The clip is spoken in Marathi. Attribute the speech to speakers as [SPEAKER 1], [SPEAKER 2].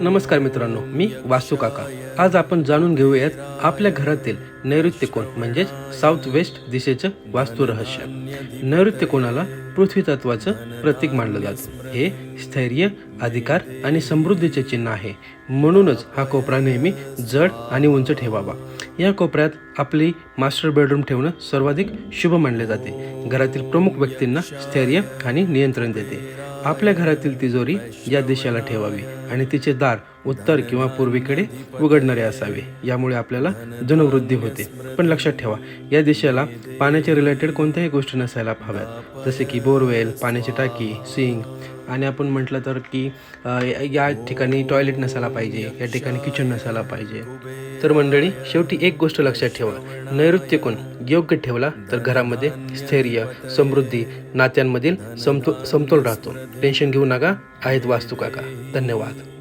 [SPEAKER 1] नमस्कार मित्रांनो मी वासू काका. आज आपण जाणून घेऊयात आपल्या घरातील नैऋत्य कोण म्हणजेच साऊथ वेस्ट दिशेचं वास्तू रहस्य. नैऋत्य कोणाला? पृथ्वी तत्वाचं प्रतीक मानलं जातं. हे स्थैर्य अधिकार आणि समृद्धीचे चिन्ह आहे. म्हणूनच हा कोपरा नेहमी जड आणि उंच ठेवावा. या कोपऱ्यात आपली मास्टर बेडरूम ठेवणं सर्वाधिक शुभ मानले जाते. घरातील प्रमुख व्यक्तींना स्थैर्य आणि नियंत्रण देते. आपल्या घरातील तिजोरी या दिशेला ठेवावी आणि तिचे दार उत्तर किंवा पूर्वीकडे उघडणारे असावे. यामुळे आपल्याला धनवृद्धी होते. पण लक्षात ठेवा या दिशेला पाण्याच्या रिलेटेड कोणत्याही गोष्टी नसायला हव्यात. जसे की बोरवेल पाण्याची टाकी सिंग आणि आपण म्हटलं तर की या ठिकाणी टॉयलेट नसायला पाहिजे या ठिकाणी किचन नसायला पाहिजे. तर मंडळी शेवटी एक गोष्ट लक्षात ठेवा. नैऋत्य कोण? योग्य ठेवला तर घरामध्ये स्थैर्य समृद्धी नात्यांमधील समतो समतोल राहतो. टेन्शन घेऊ नका. आहेत वास्तू काका. धन्यवाद.